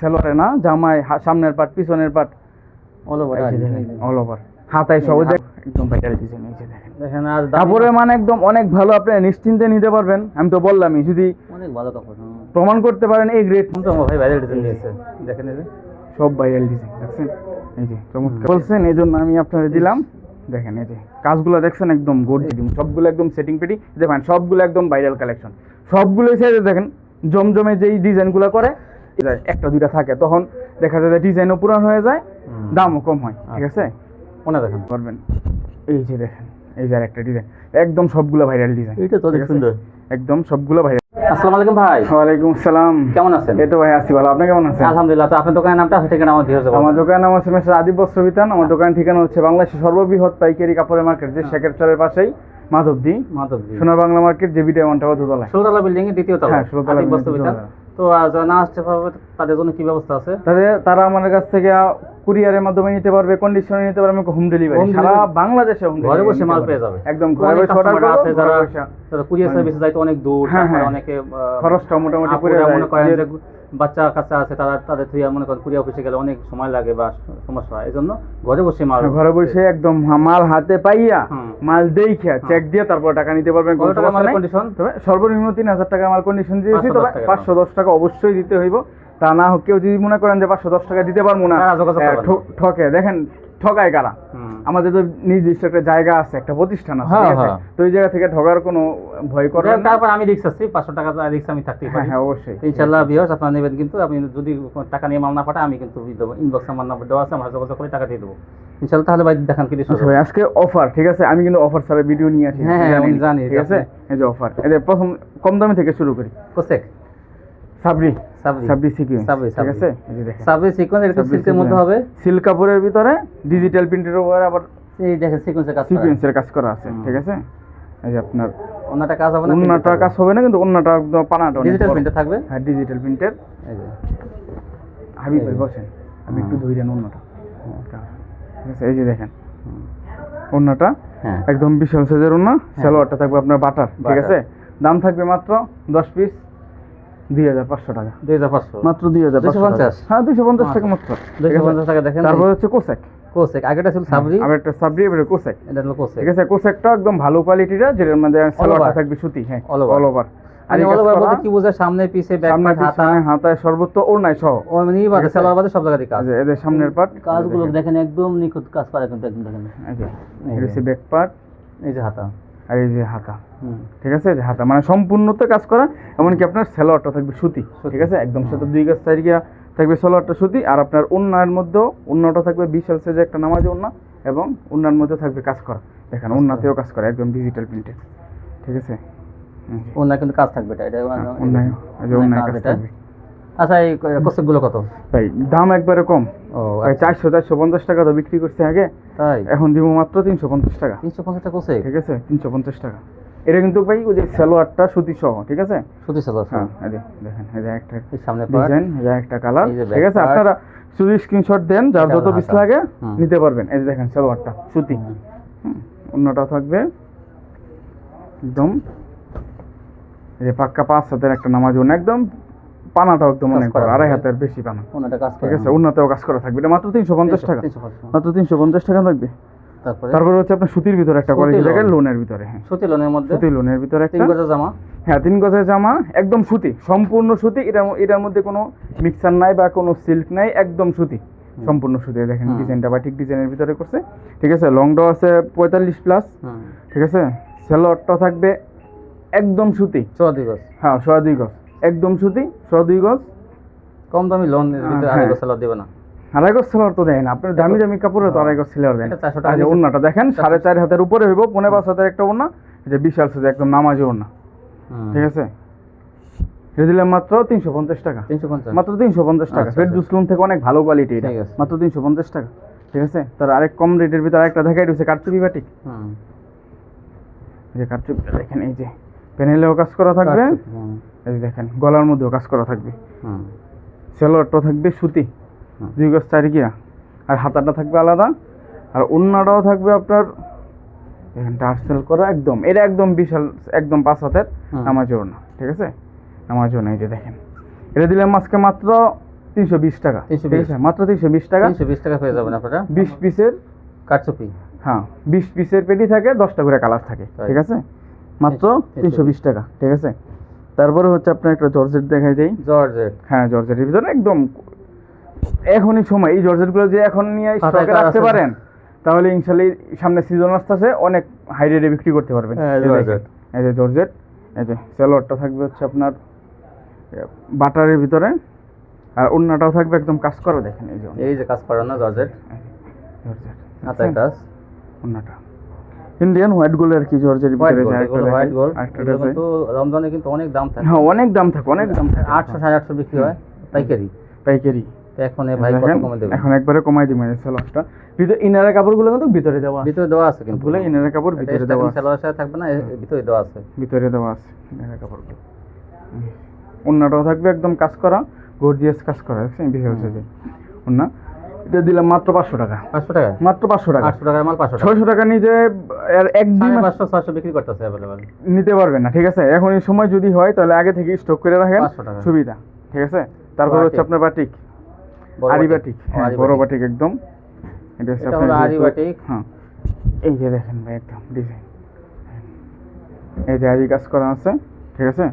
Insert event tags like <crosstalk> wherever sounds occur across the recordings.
সেলোয়ারে না জামায় সামনের পাট পিছনের পাট অল ওভার অল ওভার হাতায় সব একদম ডিজাইন এই যে দেখেন। দেখেন আর দামি- কাপড়ের মান একদম অনেক ভালো আপনি নিশ্চিন্তে নিতে পারবেন। আমি তো বললামই যদি অনেক ভালো কাপড় প্রমাণ করতে পারেন এই গ্রেড তো ভাই ভাইরাল ডিজাইন দিয়েছে দেখেন এই যে। সব ভাইরাল ডিজাইন দেখছেন? এই যে চমৎকার। বলছেন এই জন্য আমি আপনাদের দিলাম। দেখেন এই যে কাজগুলো দেখছেন একদম গোড সবগুলো একদম সেটিং পেটি দেখেন সবগুলো একদম ভাইরাল কালেকশন সবগুলো সাইজে দেখেন জমজমে যেই ডিজাইনগুলো করে এই যে একটা দুইটা থাকে তখন দেখা যায় ডিজাইনও পুরান হয়ে যায় দামও কম হয় ঠিক আছে? ওনা দেখেন। পারবেন? এই যে দেখেন এই যে একটা ডিজাইন একদম সবগুলো ভাইরাল ডিজাইন এইটা তো সুন্দর। একদম সবগুলো ভাইরাল আসসালামু আলাইকুম ভাই। ওয়ালাইকুম আসসালাম। কেমন আছেন? এই তো ভাই আছি ভালো। আপনি কেমন আছেন? আলহামদুলিল্লাহ তো আপনার দোকানের নামটা আছে ঠিকানা আমার দিয়ে যাব আমার দোকান নাম হচ্ছে মেসার আদিব বস্ত্রবিতান আমার দোকান ঠিকানা হচ্ছে বাংলাদেশের সর্ববৃহৎ পাইকারি কাপড়ের মার্কেট যে শেখের চরের পাশেই মাধবদী। মাধবজি সোনার বাংলা মার্কেট যে ওয়ান টাকা দোতলায় ষোলতলা বিল্ডিং এর দ্বিতীয় তলা হ্যাঁ, ষোলতলা আতিক তো যারা না আসতে পারবে, তাদের জন্য কি ব্যবস্থা আছে? তাদের, তারা আমাদের কাছ থেকে কুরিয়ারের মাধ্যমে নিতে পারবে কন্ডিশনে নিতে পারবে হোম ডেলিভারি সারা বাংলাদেশে হোম ঘরে বসে মাল পেয়ে যাবে। একদম ঘরে বসে অর্ডার আছে যারা কুরিয়ার সার্ভিসে যাইতে অনেক দূর হ্যাঁ, তারপরে হ্যাঁ। অনেকে খরচটা মোটামুটি আপুরা মনে করেন যে বাচ্চা কাচ্চা আছে তারা তাদের থেকে মনে করেন কুরিয়ার অফিসে গেলে অনেক সময় লাগে বা সমস্যা হয়। এই জন্য ঘরে বসে মাল ঘরে বসে একদম মাল হাতে পাইয়া। মাল দেইখা চেক দিয়ে তারপর টাকা নিতে পারবেন কত কোনো টাকা সমস্যা মালের নাই। তবে সর্বনিম্ন তিন হাজার টাকা মাল কন্ডিশন দিয়েছি 510 তবে পাঁচশো দশ টাকা অবশ্যই দিতে হইব। তা না হোক কেউ যদি মনে করেন যে পাঁচশো দশ টাকা দিতে পারব না ঠকে। দেখেন ঠকায় কারা? আমাদের তো নির্দিষ্ট একটা জায়গা আছে একটা প্রতিষ্ঠান আছে হ্যাঁ, ঠিক আছে? হ্যাঁ। তো ওই জায়গা থেকে ঠকার কোনো ভয় করে না। তারপর আমি রিক্স আছি পাঁচশো টাকা রিক্স আমি থাকতে হ্যাঁ পারি। হ্যাঁ অবশ্যই। ইনশাল্লাহ বিয়ার্স আপনারা নেবেন কিন্তু আপনি যদি টাকা নিয়ে মাল না পাঠায় আমি কিন্তু দেবো। ইনবক্সে আমার নাম্বার দেওয়া আছে আমার যোগাযোগ করে টাকা দিয়ে দেবো। ইনশাল্লাহ তাহলে ভাই দেখান কি আচ্ছা ভাই আজকে অফার ঠিক আছে? আমি কিন্তু অফার ছাড়া ভিডিও নিয়ে আসি হ্যাঁ, হ্যাঁ, আমি জানি, ঠিক আছে? এই যে অফার এই যে প্রথম কম দামি থেকে শুরু করি। কোসেক? সাবরি। সাবরি সাবরি সিকুয়েন্স ঠিক আছে? এই যে দেখেন। সাবরি সিকোয়েন্স এটা সিল্কের মধ্যে হবে। সিল্ক কাপড়ের ভিতরে ডিজিটাল প্রিন্টের উপরে আবার এই দেখেন সিকোয়েন্সের কাজ করা। সিকুয়েন্সের কাজ করা আছে ঠিক আছে? এই যে আপনার অন্যটা কাজ হবে না অন্যটা কাজ হবে না কিন্তু অন্যটা একদম পানাটা ডিজিটাল প্রিন্টে থাকবে? হ্যাঁ ডিজিটাল প্রিন্টের এই যে। হাবিব ভাই এই বসেন। আমি একটু। দেন ঠিক আছে এই যে দেখেন। হ্যাঁ। একদম বিশাল সাইজের অন্য সালোয়ারটা থাকবে আপনার বাটার ঠিক আছে? দাম থাকবে মাত্র দশ পিস দুই হাজার পাঁচশো টাকা। দুই হাজার পাঁচশো? মাত্র দুই হাজার 250? হ্যাঁ দুইশো পঞ্চাশ টাকা মাত্র। ঠিক পঞ্চাশ টাকা দেখেন। তারপর হচ্ছে কোসেক। কোসেক। আগেটা ছিল সাবরি আবার সাবরি এবারে কোসেক। এটা হলো কোসেক। ঠিক আছে কোসেকটা একদম ভালো কোয়ালিটিটা যেটার মধ্যে সালোয়ারটা থাকবে সুতি হ্যাঁ অল ওভার আমি অল ওভার বলতে কি বোঝায়? সামনে পিছে ব্যাক পার্ট হাতা হাতায়? সর্বত্র ওড়নায় সহ। মানে বাদে সালোয়ার বাদে সব জায়গায় কাজ। এদের সামনের পার্ট কাজগুলো দেখেন একদম নিখুঁত কাজ করে কিন্তু একদম দেখেন। এই যে ব্যাক পার্ট এই যে হাতা। আর এই যে হাতা। ঠিক আছে? যে হাতা। মানে সম্পূর্ণতে কাজ করা এমনকি আপনার সালোয়ারটা থাকবে সুতি। ঠিক আছে? একদম সাথে দুই গাছ চারিয়া থাকবে সালোয়ারটা সুতি আর আপনার ওন্নার মধ্যেও ওন্নাটা থাকবে বিশাল সাইজে একটা নামাজ ওন্না এবং ওন্নার মধ্যে থাকবে কাজ করা। দেখেন ওন্নাতেও কাজ করা একদম ডিজিটাল প্রিন্টে ঠিক আছে? এই যে, কিন্তু কাজ থাকবে এটা এটা হ্যাঁ, কাজ থাকবে। আচ্ছা এই কোসেক কত? ভাই দাম একবারে কম। ও চারশো চারশো পঞ্চাশ টাকা তো বিক্রি করছে আগে। তাই? এখন দিব মাত্র তিনশো পঞ্চাশ টাকা। তিনশো পঞ্চাশ টাকা কোসেক? ঠিক আছে তিনশো পঞ্চাশ টাকা। এটা কিন্তু ভাই ওই যে সালোয়ারটা সুতি সহ ঠিক আছে? সুতি সালোয়ার হ্যাঁ দেখেন এই যে একটা সামনে ডিজাইন এই যে একটা কালার ঠিক আছে? আপনারা শুধু স্ক্রিনশট দেন যার যত পিস লাগে নিতে পারবেন। এই যে দেখেন সালোয়ারটা সুতি। হুম, অন্যটা থাকবে। একদম। এই যে পাক্কা পাঁচ হাতের একটা নামাজ একদম পানাটাও একদম অনেক বড়, আড়াই। হাতের বেশি পানা। ওনাটা কাজ ঠিক আছে উন্নতেও কাজ করা থাকবে। এটা মাত্র তিনশো পঞ্চাশ টাকা। মাত্র তিনশো পঞ্চাশ টাকা থাকবে। তারপরে? হচ্ছে আপনার সুতির ভিতরে একটা কোয়ালিটি। দেখেন লোনের ভিতরে হ্যাঁ। সুতি লোনের মধ্যে? সুতি লোনের ভিতরে তিন একটা গজের জামা? হ্যাঁ তিন গজের জামা একদম সুতি সম্পূর্ণ সুতি। এটার এটার মধ্যে কোনো মিক্সার নাই বা কোনো সিল্ক নাই একদম সুতি। সম্পূর্ণ সুতি দেখেন ডিজাইনটা বা ঠিক ডিজাইনের ভিতরে করছে। ঠিক আছে লংটাও আছে পঁয়তাল্লিশ প্লাস ঠিক আছে সেলোয়ারটা থাকবে একদম সুতি। চৌদ্দ গজ। হ্যাঁ সোয়া দুই গজ। একদম সুতি সোয়া দুই গজ। কম দামি লোন হ্যাঁ। আড়াই গজ সালোয়ার দেবে না। আড়াই গজ সেলোয়ার তো দেন আপনার দামি দামি কাপড়ে তো আড়াই গজ সেলোয়ার দেন। এটা 400 টাকা আর দেখেন সাড়ে চার হাতের উপরে হইব পনেরো পাঁচ হাতের একটা ওড়না। এই যে বিশাল সাইজে একদম নামাজি হুম। ঠিক আছে? এটা দিলাম মাত্র তিনশো পঞ্চাশ টাকা। মাত্র তিনশো পঞ্চাশ টাকা। আচ্ছা, ফের আচ্ছা। জুসলুম থেকে অনেক ভালো কোয়ালিটি এটা। মাত্র তিনশো পঞ্চাশ টাকা। ঠিক আছে? তার আরেক কম রেটের ভিতরে আরেকটা দেখাই দিচ্ছে কারচুপি যে কারচুপিটা দেখেন এই যে। প্যানেলেও কাজ করা থাকবে। এই দেখেন গলার মধ্যেও কাজ করা থাকবে। সেলোয়ারটা থাকবে সুতি দুই গজ চারি গিয়া আর হাতাটা থাকবে আলাদা। আর অন্যটাও থাকবে আপনার দেখেন টার্সেল করা একদম এটা একদম বিশাল একদম পাঁচ হাতের ওড়না ঠিক আছে? নামাজ ওড়না এই যে দেখেন। এটা দিলাম আজকে মাত্র তিনশো বিশ টাকা। 320 ঠিক আছে? মাত্র তিনশো বিশ টাকা। তিনশো বিশ টাকা পেয়ে যাবেন আপনারা। বিশ পিসের কারচুপি। হ্যাঁ বিশ পিসের পেটি থাকে দশটা করে কালার থাকে ঠিক আছে? মাত্র তিনশো বিশ টাকা ঠিক আছে? তারপরে হচ্ছে আপনার একটা জর্জেট দেখাই দেয় জর্জেট। হ্যাঁ জর্জেটের ভিতরে একদম এখনই সময়। এই জর্জেটগুলো যে এখন নিয়ে স্টকে রাখতে পারেন তাহলে ইনশাল্লাহ সামনে সিজন আসতেছে অনেক হাই রেটে বিক্রি করতে পারবেন। হ্যাঁ, এই জর্জেট। এই যে জর্জেট এই যে সেলোয়ারটা থাকবে হচ্ছে আপনার বাটারের ভিতরে আর অন্যটাও থাকবে একদম কাজ করা দেখেন এই যে এই যে কাজ করা না জর্জেট জর্জেট হাতায় কাজ। অন্যটা ইন্ডিয়ান হোয়াইট গোল্ড আর কি জর্জের ভিতরে গোল্ড যে এগুলো হোয়াইট গোল্ড আছে। কিন্তু রমজানে কিন্তু অনেক দাম থাকে। হ্যাঁ অনেক দাম থাকে অনেক দাম থাকে। আটশো সাড়ে আটশো বিক্রি হয়। পাইকারি। পাইকারি। তো এখন ভাই কত কমে দেবে? এখন একবারে কমাই দিবেন এই সেলোয়ারটা ভিতরে ইনারের কাপড়গুলো কিন্তু ভিতরে দেওয়া আছে। ভিতরে দেওয়া আছে কিন্তু। সবগুলো ইনারের কাপড় ভিতরে দেওয়া আছে। সালোয়ার সাথে থাকবে না ভিতরে দেওয়া আছে। ভিতরে দেওয়া আছে ইনারের কাপড়গুলো। অন্যটাও থাকবে একদম কাজ করা গর্জিয়াস কাজ করা দেখছেন বিশাল সাইজে অন্য এটা দিলাম মাত্র পাঁচশো টাকা। পাঁচশো টাকা? মাত্র পাঁচশো টাকা। আটশো টাকার মাল পাঁচশো ছয়শো টাকা নিজে আর এক দুই মাস পাঁচশো ছয়শো বিক্রি করতেছে অ্যাভেলেবেল নিতে পারবেন না ঠিক আছে? এখন এই সময় যদি হয় তাহলে আগে থেকে স্টক করে রাখেন। সুবিধা ঠিক আছে? তারপর হচ্ছে আপনার বাটিক আরি বাটিক হ্যাঁ বড় বাটিক একদম। এটা হচ্ছে আপনার আরি বাটিক। হ্যাঁ। এই যে দেখেন ভাই একদম ডিজাইন এই যে আরি কাজ করা আছে ঠিক আছে?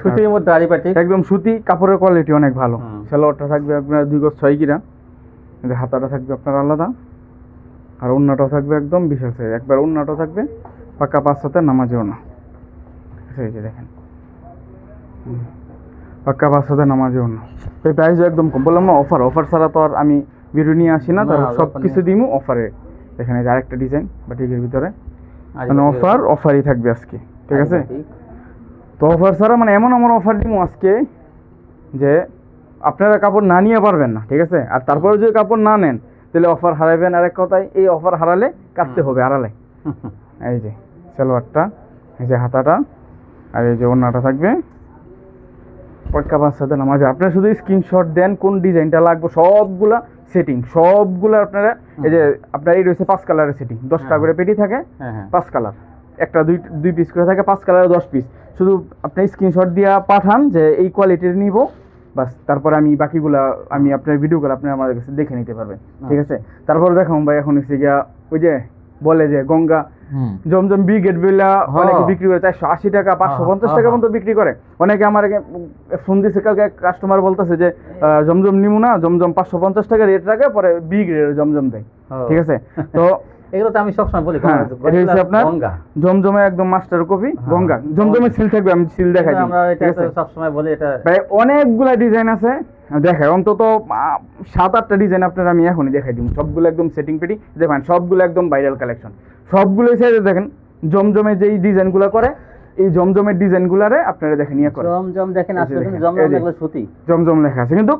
সুতির মধ্যে আরি পাটি একদম সুতি কাপড়ের কোয়ালিটি অনেক ভালো। সালোয়ারটা থাকবে আপনার দুই গজ ছয় গিরা যে হাতাটা থাকবে আপনার আলাদা আর অন্যটাও থাকবে একদম বিশাল সাইজ একবার অন্যটাও থাকবে পাকা পাঁচ সাথে নামাজেও না। এই যে দেখেন। পাক্কা পাঁচ সাথে নামাজেও না। এই প্রাইস একদম কম। বললাম না অফার অফার ছাড়া তো আর আমি ভিডিও নিয়ে আসি না তার সব কিছু দিমু অফারে এখানে যে আরেকটা ডিজাইন বা বাটিকের ভিতরে। মানে অফার অফারই থাকবে আজকে। ঠিক আছে? তো অফার ছাড়া মানে এমন আমার অফার দিব আজকে যে আপনারা কাপড় না নিয়ে পারবেন না ঠিক আছে? আর তারপরে যদি কাপড় না নেন তাহলে অফার হারাবেন আরেক কথায় এই অফার হারালে কাটতে হবে হারালে। এই যে সালোয়ারটা এই যে হাতাটা আর এই যে ওড়নাটা থাকবে। পটকা পাঁচ সাথে নামাজ। আপনারা শুধু স্ক্রিনশট দেন কোন ডিজাইনটা লাগবে সবগুলা সেটিং সবগুলো আপনারা এই যে আপনার এই রয়েছে পাঁচ কালারের সেটিং দশটা হ্যাঁ। করে পেটি থাকে হ্যাঁ হ্যাঁ। পাঁচ কালার একটা দুই দুই পিস করে থাকে পাঁচ কালারের দশ পিস শুধু আপনি স্ক্রিনশট দিয়ে পাঠান যে এই কোয়ালিটির নিব বাস তারপরে আমি বাকিগুলা আমি আপনার ভিডিওগুলো আপনি আমাদের কাছে দেখে নিতে পারবেন ঠিক আছে? তারপর দেখো ভাই এখন হচ্ছে গিয়া ওই যে বলে যে গঙ্গা জমজম ব্রিগেড বিলা হ্যাঁ। অনেকে বিক্রি করে চারশো আশি টাকা পাঁচশো হ্যাঁ, পঞ্চাশ হ্যাঁ, টাকা। পর্যন্ত বিক্রি করে। অনেকে আমার ফোন দিয়েছে কালকে কাস্টমার বলতেছে যে জমজম নিমু না জমজম পাঁচশো পঞ্চাশ টাকা রেট রাখে পরে বি গ্রেডের জমজম দেয়। ঠিক আছে? তো <laughs> এগুলো তো আমি সবসময় বলি আপনার জমজমে একদম মাস্টার কপি গঙ্গা। জমজমে সিল থাকবে আমি সিল দেখাই আমরা এটা? সবসময় বলি এটা অনেকগুলা ডিজাইন আছে। দেখায় অন্তত সাত আটটা ডিজাইন আপনার আমি এখনই দেখাই দিব। সবগুলো একদম সেটিং পেটি দেখেন সবগুলো একদম ভাইরাল কালেকশন সবগুলো সাইডে দেখেন জমজমে যেই ডিজাইনগুলো করে এই জমজমের ডিজাইনগুলারে আপনারা দেখেন ইয়ে করে। জমজম দেখেন আসলে জমজম। এগুলো সুতি। জমজম লেখা আছে কিন্তু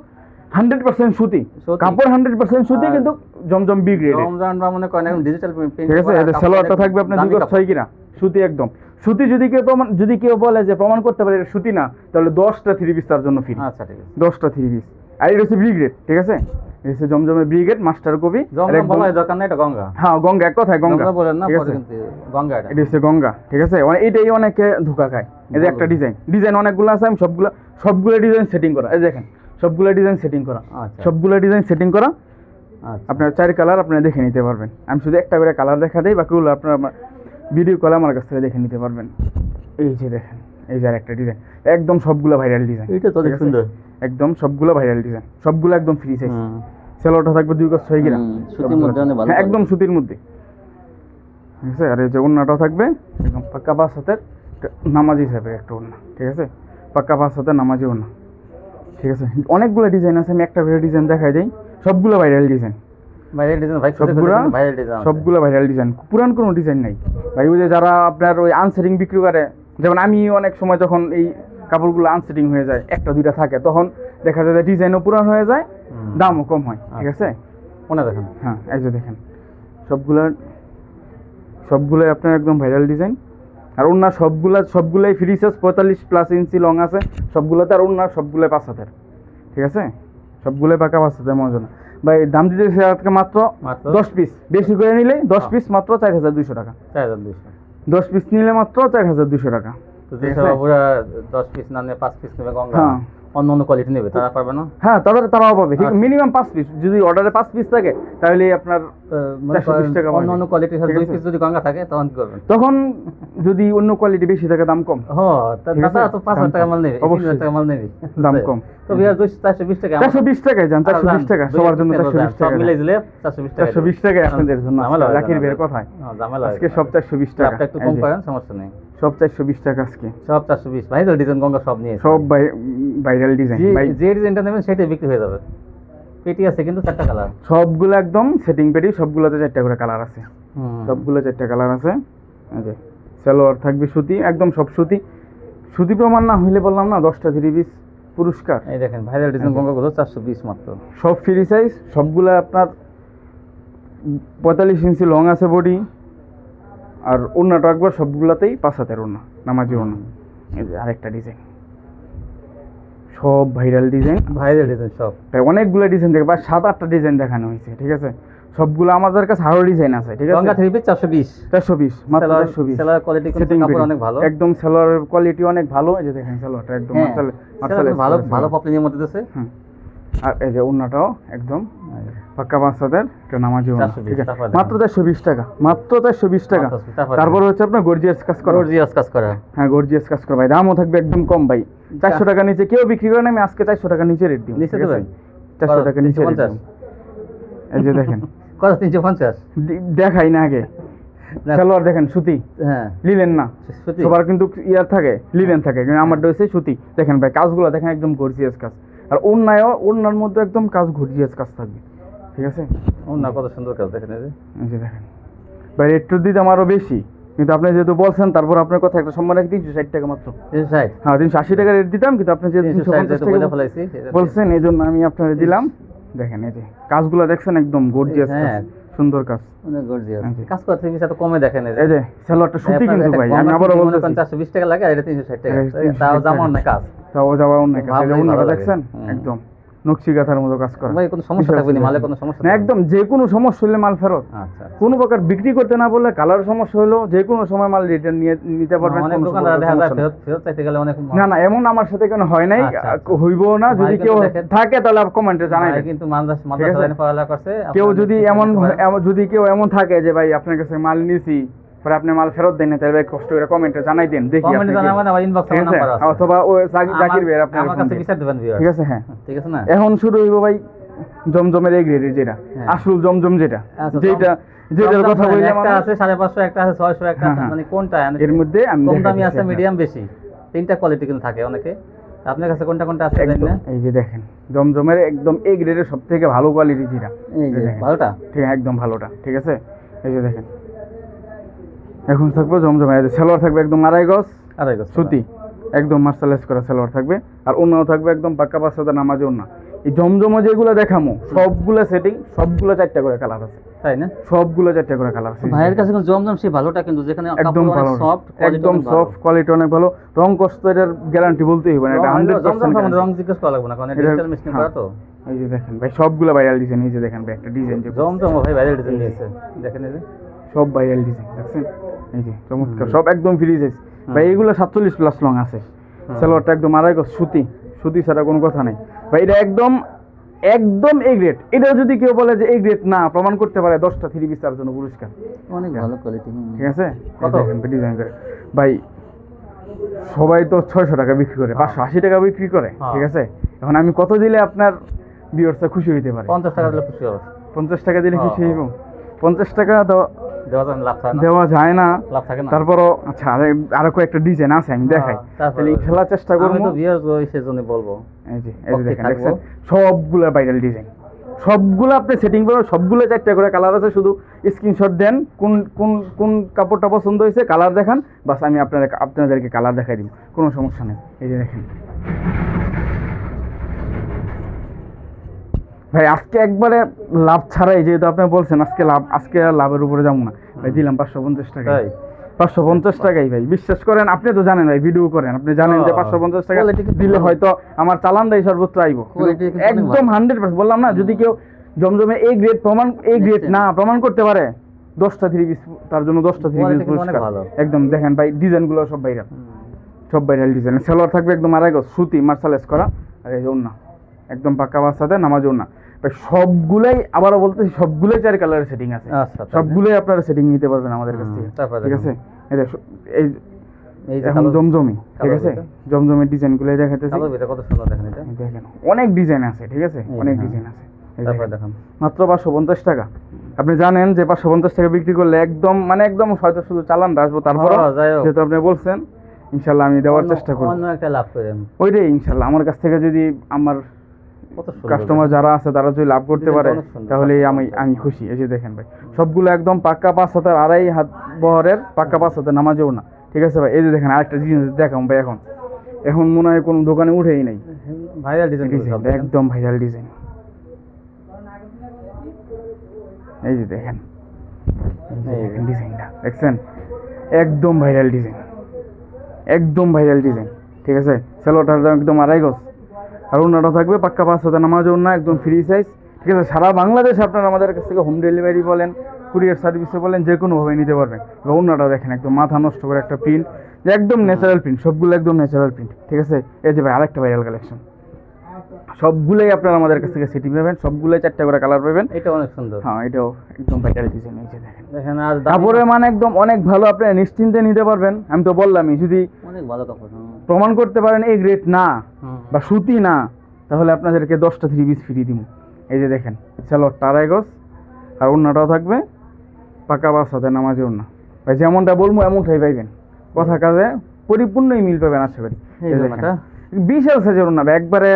হান্ড্রেড পার্সেন্ট সুতি। কাপড় হান্ড্রেড পার্সেন্ট সুতি কিন্তু জমজম বি গ্রেড জমজম বা মনে করেন ডিজিটাল প্রিন্ট ঠিক আছে এটা সালোয়ারটা থাকবে আপনার দুই গজ ছয় কিনা। সুতি একদম। সুতি যদি কেউ প্রমাণ যদি কেউ বলে যে প্রমাণ করতে পারে এটা সুতি না তাহলে দশটা থ্রি পিস তার জন্য ফ্রি আচ্ছা ঠিক আছে। দশটা থ্রি পিস আর এটা হচ্ছে ব্রিগেড ঠিক আছে? এটা হচ্ছে জমজমের ব্রিগেড মাস্টার জমজম দরকার নাই এটা গঙ্গা। হ্যাঁ গঙ্গা এক কথায় গঙ্গা বলেন না গঙ্গা এটা। হচ্ছে গঙ্গা ঠিক আছে? মানে এইটাই অনেকে ধোকা খায়। এই যে একটা। ডিজাইন ডিজাইন অনেকগুলো আছে আমি সবগুলো সবগুলো ডিজাইন সেটিং করা। এই দেখেন সবগুলো ডিজাইন সেটিং করা। আচ্ছা। সবগুলো ডিজাইন সেটিং করা। আচ্ছা। আপনার চার কালার আপনারা দেখে নিতে পারবেন। আমি শুধু একটা করে কালার দেখা দিই বাকিগুলো আপনার ভিডিও কলে আমার কাছ থেকে দেখে নিতে পারবেন। এই যে দেখেন এই যে একটা ডিজাইন একদম সবগুলো ভাইরাল ডিজাইন এইটা তো সুন্দর। একদম সবগুলো ভাইরাল ডিজাইন সবগুলো একদম ফ্রি সাইজ। সেলোটা থাকবে দুই গজ ছয় গ্রাম হুম, সুতির মধ্যে অনেক ভালো হ্যাঁ, একদম সুতির মধ্যে। ঠিক আছে? আর এই যে ওড়নাটাও থাকবে একদম পাক্কা পাঁচ হাতের একটা নামাজি হিসাবে একটা ওড়না ঠিক আছে? পাক্কা পাঁচ হাতের নামাজি ওড়না ঠিক আছে? অনেকগুলো ডিজাইন আছে আমি একটা করে ডিজাইন দেখাই দিই। সবগুলো ভাইরাল ডিজাইন ভাইরাল ডিজাইন ভাই খুঁজে সবগুলা? ভাইরাল ডিজাইন সবগুলো ভাইরাল ডিজাইন পুরান কোনো ডিজাইন নাই। ভাই ওই যে যারা আপনার ওই আনসেটিং বিক্রি করে যেমন আমি অনেক সময় যখন এই কাপড়গুলো আনসেটিং হয়ে যায় একটা দুইটা থাকে তখন দেখা যায় যে ডিজাইনও পুরান হয়ে যায় দামও কম হয় ঠিক আছে? মনে দেখেন। হ্যাঁ এই যে দেখেন। সবগুলার সবগুলোই আপনার একদম ভাইরাল ডিজাইন আর ওনার সবগুলা সবগুলোই ফ্রি সাইজ পঁয়তাল্লিশ প্লাস ইঞ্চি লং আছে। সবগুলোতে আর ওনার সবগুলোই পাঁচ হাতের ঠিক আছে? সবগুলোই পাকা পাঁচ হাতের মজা না ভাই দাম দিতে আজকে মাত্র দশ পিস বেশি করে নিলে দশ হ্যাঁ। পিস মাত্র চার হাজার দুশো টাকা। চার হাজার দুইশো। দশ পিস নিলে মাত্র চার হাজার দুশো টাকা? পুরা দশ পিস না নিয়ে পাঁচ পিস নেবে গঙ্গা। হ্যাঁ। অন্য অন্য কোয়ালিটি নেবে তারা পারবে না? হ্যাঁ তাদের তারাও পাবে। ঠিক আচ্ছা। মিনিমাম পাঁচ পিস যদি অর্ডারে পাঁচ পিস থাকে তাহলে আপনার তো 420 করেন টাকা অন্য অন্য ঠিক দুই পিস যদি গঙ্গা থাকে তখন কি করবেন? তখন যদি অন্য কোয়ালিটি বেশি থাকে দাম কম। হ তা-? তাছাড়া পাঁচ হাজার টাকা মাল নেবে অবশ্যই। টাকা মাল নেবে। দাম? কম। তো দুইশো চারশো বিশ টাকা চারশো বিশ টাকায় যান চারশো বিশ টাকা সবার জন্য চারশো বিশ টাকা। দিলে চারশো বিশ টাকা চারশো বিশ টাকায় আপনাদের জন্য হয় বের কথায়। হ্যাঁ, আজকে সব চারশো বিশ টাকা। একটু কম পাবেন সমস্যা নেই। সব চারশো বিশ টাকা আজকে। সব চারশো বিশ। ভাই ডিজাইন গঙ্গা সব নিয়ে সব ভাইরাল ডিজাইন যে ডিজাইনটা নেবেন সেটাই বিক্রি হয়ে যাবে। পেটি আছে কিন্তু চারটা কালার সবগুলো একদম সেটিং পেটি সবগুলোতে চারটা করে কালার আছে। সবগুলো চারটা কালার আছে। যে সালোয়ার থাকবে সুতি একদম সব সুতি। সুতি প্রমাণ না হইলে বললাম না দশটা থ্রি পিস পুরস্কার। এই দেখেন ভাইরাল ডিজাইন আচ্ছা। গঙ্গাগুলো চারশো বিশ মাত্র। সব ফ্রি সাইজ সবগুলো আপনার পঁয়তাল্লিশ ইঞ্চি লং আছে বডি আর ওড়নাটা একবার সবগুলাতেই পাঁচ হাতের ওড়না নামাজি ওড়না। এই যে আরেকটা ডিজাইন সব ভাইরাল ডিজাইন ভাইরাল ডিজাইন সব। তাই অনেকগুলো ডিজাইন দেখে বা সাত আটটা ডিজাইন দেখানো হয়েছে ঠিক আছে? সবগুলো আমাদের কাছে আরও ডিজাইন আছে ঠিক আছে? থ্রি পিস চারশো বিশ। চারশো বিশ মাত্র চারশো বিশ। সেলার কোয়ালিটি কিন্তু কাপড় অনেক ভালো। একদম সালোয়ারের কোয়ালিটি অনেক ভালো। এই যে দেখেন সালোয়ারটা একদম হ্যাঁ, মার্শাল ভালো ভালো পপলিনের মধ্যে হুম। আর এই যে ওড়নাটাও একদম পাক্কা বাচ্চাদের একটা নামাজি ঠিক আছে? মাত্র চারশো বিশ টাকা মাত্র চারশো বিশ টাকা। তারপরে হচ্ছে আপনার গর্জিয়াস কাজ করা। গর্জিয়াস কাজ করা। হ্যাঁ গর্জিয়াস কাজ করা। ভাই দামও থাকবে একদম কম ভাই। চারশো টাকা নিচে কেউ বিক্রি করে না আমি আজকে চারশো টাকা নিচে রেট দিই নিচে? চারশো টাকা নিচে এই যে দেখেন। <laughs> কত? তিনশো পঞ্চাশ? দেখাই না আগে। সালোয়ার দেখেন সুতি। হ্যাঁ। লিলেন না। সবার কিন্তু ইয়ার থাকে লিলেন থাকে। কিন্তু আমারটা হচ্ছে সুতি। দেখেন ভাই কাজগুলো দেখেন একদম গর্জিয়াস কাজ। আর অন্যায়ও অন্যার মধ্যে একদম কাজ গর্জিয়াস কাজ থাকবে। ঠিক আছে? না কত সুন্দর কাজ দেখেন এই যে। দেখেন। ভাই রেটটা দিতে আমারও বেশি। কিন্তু আপনি যেহেতু বলছেন তারপর আপনার কথা একটা সম্মান রেখে তিনশো ষাট টাকা মাত্র। হ্যাঁ তিনশো আশি টাকা রেট দিতাম কিন্তু আপনি যেহেতু বলছেন এই জন্য আমি আপনার দিলাম। দেখেন এই যে কাজগুলো দেখছেন একদম গর্জিয়াস কাজ হ্যাঁ। সুন্দর কাজ। অনেক গর্জিয়াস কাজ করতে এত কমে দেখেন এই যে। এই যে সুতি কিন্তু ভাই আমি মনে চারশো বিশ টাকা লাগে আর এটা তিনশো ষাট টাকা। তাও। জামার না কাজ। তাও কাজ। দেখছেন? একদম। নকশি মতো কাজ করা। ভাই কোনো সমস্যা থাকবে না মালে কোনো সমস্যা না। একদম যে কোনো সমস্যা হলে মাল ফেরত। আচ্ছা কোনো প্রকার বিক্রি করতে না বললে কালার সমস্যা হলো যে কোনো সময় মাল রিটার্ন নিয়ে নিতে পারবেন অনেক দোকানদার দেখা যায় ফেরত ফেরত চাইতে গেলে অনেক না না এমন আমার সাথে কেন হয় নাই। আচ্ছা, আচ্ছা। হইব না যদি কেউ থাকে তাহলে কমেন্টে জানাই কিন্তু মাদ্রাস ঠিক মাদ্রাসা লাইনে পড়ালেখা করছে কেউ যদি এমন এমন- যদি কেউ এমন থাকে যে ভাই আপনার কাছে মাল নিছি পরে আপনি মাল ফেরত দেন না তাহলে ভাই কষ্ট করে কমেন্টে জানাই দেন দেখি কমেন্টে আপনি জানাবেন আবার ইনবক্সে আমার? নাম্বার আছে। অথবা ও জাকির ভাই আমার- আপনার আমার কাছে বিচার দেবেন viewers। ঠিক আছে হ্যাঁ। ঠিক আছে না? এখন শুরু হইব ভাই জমজমের এই গ্রেডের যেটা হ্যাঁ। আসল জমজম যেটা। আচ্ছা, যেটা যেটার কথা হয়, বললাম একটা আছে সাড়ে পাঁচশো একটা আছে ছয়শো একটা হ্যাঁ, আছে। হ্যাঁ। মানে কোনটা? মানে এর মধ্যে আমি কম দামি আছে মিডিয়াম বেশি? তিনটা কোয়ালিটি কিন্তু থাকে অনেকে। আপনার কাছে কোনটা কোনটা আছে জানেন না? এই যে দেখেন জমজমের একদম এই গ্রেডের সব থেকে ভালো কোয়ালিটি যেটা। এই যে ভালোটা? ঠিক একদম ভালোটা। ঠিক আছে? এই যে দেখেন। এখন থাকবে জমজমে যে থাকবে একদম আড়াই গজ আড়াই গজ সুতি একদম মার্শালাইজ করা সালোয়ার থাকবে। আর অন্যও থাকবে একদম পাক্কা পাঁচসাদা নামাজে অন্য এই জমজমে যেগুলো দেখামো সবগুলো সেটিং সবগুলো চারটা করে কালার আছে। তাই না? সবগুলো চারটা করে কালার আছে। ভাইয়ের কাছে কিন্তু জমজম সেই ভালোটা কিন্তু যেখানে একদম ভালো। সফট একদম সফট কোয়ালিটি অনেক ভালো। রং কষ্ট এটার গ্যারান্টি বলতেই হবে না এটা হান্ড্রেড জমজম সম্বন্ধে রং জিজ্ঞেস করা লাগবে না কারণ ডিজিটাল মেশিন হ্যাঁ। করা তো। এই যে দেখেন ভাই সবগুলো ভাইরাল ডিজাইন এই যে দেখেন ভাই একটা ডিজাইন যে জমজম ভাই ভাইরাল ডিজাইন নিয়েছে দেখেন এই যে সব ভাইরাল ডিজাইন দেখছেন? এই যে চমৎকার। সব একদম ফ্রি সাইজ ভাই এগুলো সাতচল্লিশ প্লাস লং আছে। সালোয়ারটা একদম আড়াই গজ সুতি। সুতি ছাড়া কোনো কথা নেই। ভাই এটা একদম একদম এ গ্রেড এটা যদি কেউ বলে যে এই গ্রেড না প্রমাণ করতে পারে দশটা থ্রি পিস তার জন্য পুরস্কার। অনেক ভালো কোয়ালিটি ঠিক আছে? কত? ডিজাইন করে। ভাই সবাই তো ছয়শো টাকা বিক্রি করে পাঁচশো আশি টাকা বিক্রি করে হ্যাঁ। ঠিক আছে? এখন আমি কত দিলে আপনার বিয়ার্সটা খুশি হইতে পারে? পঞ্চাশ টাকা দিলে খুশি হবে। পঞ্চাশ টাকা দিলে খুশি হ্যাঁ। হইব পঞ্চাশ টাকা তো দেওয়া যায় না, লাভ থাকে না। দেওয়া যায় না। লাভ থাকে না। তারপরও আচ্ছা আরও কয়েকটা ডিজাইন আছে আমি দেখাই। হ্যাঁ, তাহলে খেলার চেষ্টা আমি করব। তো ভিউয়ার্স ওই সেজন্য বলব। এই যে এই দেখেন সবগুলো ভাইরাল ডিজাইন সবগুলো আপনি সেটিং করবেন সবগুলো চারটা করে কালার আছে শুধু স্ক্রিনশট দেন কোন কোন কোন কাপড়টা পছন্দ হয়েছে কালার দেখান। বাস আমি আপনাদের আপনাদেরকে কালার দেখাই দিব কোনো সমস্যা নেই। এই যে দেখেন। ভাই আজকে একবারে লাভ ছাড়াই যেহেতু আপনি বলছেন আজকে লাভ আজকে আর লাভের উপরে যাব না। ভাই দিলাম পাঁচশো পঞ্চাশ টাকা পাঁচশো পঞ্চাশ টাকাই ভাই বিশ্বাস করেন আপনি তো জানেন ভাই ভিডিও করেন। আপনি জানেন যে পাঁচশো পঞ্চাশ টাকা দিলে হয়তো আমার চালানটাই সর্বোচ্চ আইব। একদম হান্ড্রেড পার্সেন্ট বললাম না যদি কেউ জমজমে এই গ্রেড প্রমাণ এই গ্রেড না প্রমাণ করতে পারে দশটা থ্রি পিস তার জন্য দশটা থ্রি পিস পুরস্কার। একদম দেখেন ভাই ডিজাইনগুলো সব বাইরে সব ভাইরাল ডিজাইন সেলোয়ার থাকবে একদম আড়াই গজ সুতি মার্শালাইজ করা আর এই যে ওন্না একদম পাক্কা বাচ্চাতে নামাজ ওন্না ভাই সবগুলাই আবারও বলতেছি সবগুলোই চার কালারের সেটিং আছে। আচ্ছা তাই আপনারা সেটিং নিতে পারবেন আমাদের কাছ থেকে। ঠিক আছে? এই এখন জমজমি ঠিক আছে? ডিজাইনগুলোই দেখাতেছি কত সুন্দর দেখেন দেখেন অনেক ডিজাইন আছে ঠিক আছে? অনেক হ্যাঁ। ডিজাইন আছে। মাত্র পাঁচশো পঞ্চাশ টাকা। আপনি জানেন যে পাঁচশো পঞ্চাশ টাকা বিক্রি করলে একদম মানে একদম হয়তো শুধু চালানটা আসব তারপর হ্যাঁ। যেহেতু আপনি বলছেন ইনশাল্লাহ আমি দেওয়ার চেষ্টা করব। অন্য একটা লাভ করেন। ওইটাই ইনশাল্লাহ। আমার কাছ থেকে যদি আমার কাস্টমার যারা আছে তারা যদি লাভ করতে পারে তাহলে আমি আমি খুশি। এই যে দেখেন ভাই সবগুলো একদম পাক্কা পাঁচ হাতের আড়াই হাত বহরের পাক্কা পাঁচ হাতের নামাজেও না। ঠিক আছে ভাই? এই যে দেখেন আরেকটা জিনিস দেখাম ভাই এখন। এখন মনে হয় কোনো দোকানে উঠেই নাই। ভাইরাল ডিজাইন একদম ভাইরাল ডিজাইন এই যে দেখেন দেখেন ডিজাইনটা দেখছেন? একদম ভাইরাল ডিজাইন একদম ভাইরাল ডিজাইন ঠিক আছে? সেলোটার দাম একদম আড়াই গজ। আর অন্যটা থাকবে পাক্কা পাঁচ হাজার নামাজ না একদম ফ্রি সাইজ ঠিক আছে সারা বাংলাদেশ আপনারা আমাদের কাছ থেকে হোম ডেলিভারি বলেন কুরিয়ার সার্ভিসে বলেন যে কোনোভাবে নিতে পারবেন। এবার অন্যটা দেখেন একদম মাথা নষ্ট করে একটা প্রিন্ট যে একদম ন্যাচারাল প্রিন্ট সবগুলো একদম ন্যাচারাল প্রিন্ট ঠিক আছে? এই যে ভাই আরেকটা ভাইরাল কালেকশন সবগুলোই আপনারা আমাদের কাছ থেকে সিটি পাবেন সবগুলোই চারটে করে কালার পাবেন। এটা অনেক সুন্দর। হ্যাঁ এটাও একদম ভাইরাল ডিজাইন এই যে দেখেন। দেখেন আর কাপড়ের মান একদম অনেক ভালো আপনি নিশ্চিন্তে নিতে পারবেন আমি তো বললামই যদি অনেক ভালো কাপড় প্রমাণ করতে পারেন এই গ্রেড না। বা সুতি না তাহলে আপনাদেরকে দশটা থ্রি পিস ফ্রি দিব এই যে দেখেন স্যালোয়ারটা আড়াই গজ আর অন্যটাও থাকবে পাকা বাস হাতে নামাজে অন্য ভাই যেমনটা বলব এমনটাই পাইবেন। কথা কাজে পরিপূর্ণই মিল পাবেন আশা করি। বিশাল সাইজের ভাই, একবারে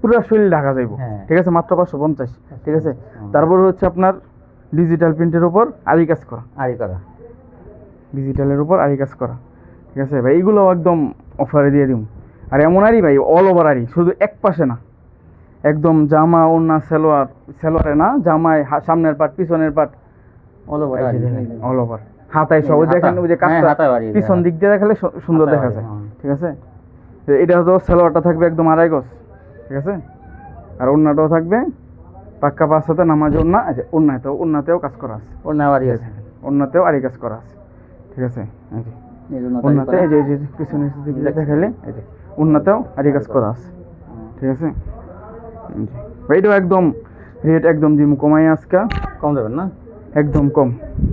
পুরো শরীর ঢাকা যাইব। হ্যাঁ। ঠিক আছে মাত্র পাঁচশো পঞ্চাশ ঠিক আছে? তারপর হচ্ছে আপনার ডিজিটাল প্রিন্টের উপর আরি কাজ করা। আরি করা। ডিজিটালের উপর আরি কাজ করা। ঠিক আছে ভাই এইগুলো একদম অফারে দিয়ে দিব আর এমন আরই ভাই অল ওভার আরি শুধু এক পাশে না। একদম জামা ওড়না সালোয়ার সালোয়ারে না জামায় সামনের পাট পিছনের পাট অল ওভার অল ওভার হাতায় সব দেখেন ওই যে হ্যাঁ, কাজটা বাড়ি, পিছন। দিক দিয়ে দেখালে সুন্দর দেখা যায়। ঠিক আছে? তো এটা হতো সালোয়ারটা থাকবে একদম আড়াই গজ ঠিক আছে? আর ওড়নাটাও থাকবে পাক্কা পাঁচ হাতে নামাজ ওড়না আচ্ছা ওড়নাতেও ওড়নাতেও কাজ করা আছে। নাম আরি আছে। ওড়নাতেও আরি কাজ করা আছে ঠিক আছে? এই যে এই যে পিছনের দিকে দেখছি। দেখাইলে এই যে উন্নতেও আরি কাজ করা আছে। ঠিক আছে? এই এইটাও একদম রেট একদম দিম কমাই আজকে। কম দেবেন না? একদম কম।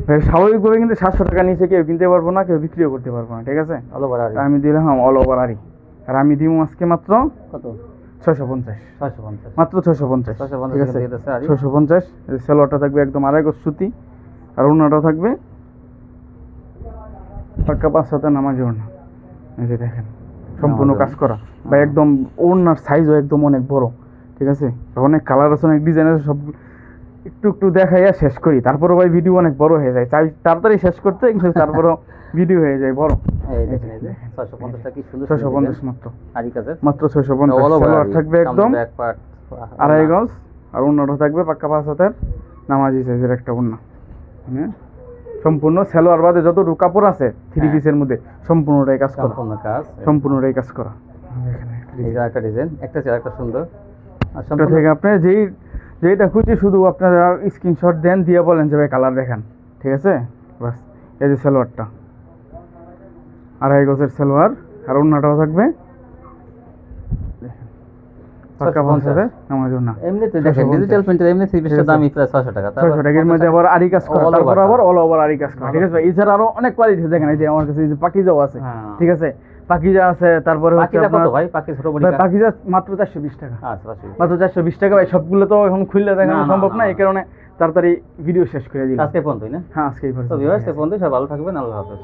ভাই স্বাভাবিকভাবে কিন্তু সাতশো টাকা নিচে কেউ কিনতে পারব না কেউ বিক্রিও করতে পারব না ঠিক আছে? অল ওভার আরি আমি দিলাম অল ওভার আরি আর আমি দিব আজকে মাত্র কত? ছয়শো পঞ্চাশ। ছয়শো পঞ্চাশ। মাত্র ছয়শো পঞ্চাশ 650 ঠিক আছে? দিয়ে দিচ্ছে আরি। ছয়শো পঞ্চাশ সেলোয়ারটা থাকবে একদম আড়াই গজ সুতি আর অন্যটা থাকবে পাক্কা পাঁচ সাথে নামাজ ওড়না। এই যে দেখেন সম্পূর্ণ কাজ করা। বা হ্যাঁ। একদম ওড়নার সাইজও একদম অনেক বড় ঠিক আছে? অনেক কালার আছে অনেক ডিজাইন আছে সব একটু একটু দেখাইয়া শেষ করি। তারপরে ভাই ভিডিও অনেক বড় হয়ে যায়। চাই তাড়াতাড়ি শেষ করতে কিন্তু তারপরেও ভিডিও <laughs> হয়ে যায় বড়। এই দেখেন এই যে ছয়শো পঞ্চাশ মাত্র। মাত্র ছয়শো পঞ্চাশ। থাকবে একদম আড়াই গজ আর অন্যটা থাকবে পাক্কা পাঁচ হাতের নামাজি সাইজের একটা ওড়না। মানে সম্পূর্ণ সালোয়ার বাদে যতটুকু কাপড় আছে থ্রি হ্যাঁ। পিসের মধ্যে সম্পূর্ণটাই কাজ করা। সম্পূর্ণ কাজ। সম্পূর্ণটাই কাজ করা। এই যে একটা ডিজাইন একটা চেয়ে একটা সুন্দর। এটা থেকে আপনি যেই যেইটা খুঁজি শুধু আপনারা স্ক্রিনশট দেন দিয়ে বলেন যে ভাই কালার দেখান। ঠিক আছে? বাস এই যে সালোয়ারটা। আড়াই গজের সালোয়ার আর অন্যটাও থাকবে। পাক্কা 650 পাঁচ হাতের নামাজ ওড়না এমনিতে 650 দেখেন ডিজিটাল প্রিন্টের এমনি থ্রি পিসের আছে। দামই প্রায় ছয়শো টাকা। তারপর ছয়শো টাকার মধ্যে আবার আরি কাজ করা। তারপর আবার অল ওভার আরি কাজ করা। ঠিক আছে ভাই? এছাড়া আরও অনেক কোয়ালিটি দেখেন এই যে আমার কাছে এই যে পাকিজাও আছে। হ্যাঁ। ঠিক আছে? পাকিজা আছে তারপরে হচ্ছে আপনার ভাই? পাখি ছোট বড়ি পাকিজা মাত্র চারশো বিশ টাকা। আচ্ছা মাত্র চারশো বিশ টাকা ভাই। সবগুলো তো এখন খুললে দেখানো সম্ভব না। এই কারণে তাড়াতাড়ি ভিডিও শেষ করে দিলাম। আজকে পর্যন্তই না? হ্যাঁ আজকে তো পর্যন্ত। ভিউয়ার্স পর্যন্ত সব ভালো থাকবেন। আল্লাহ হাফেজ।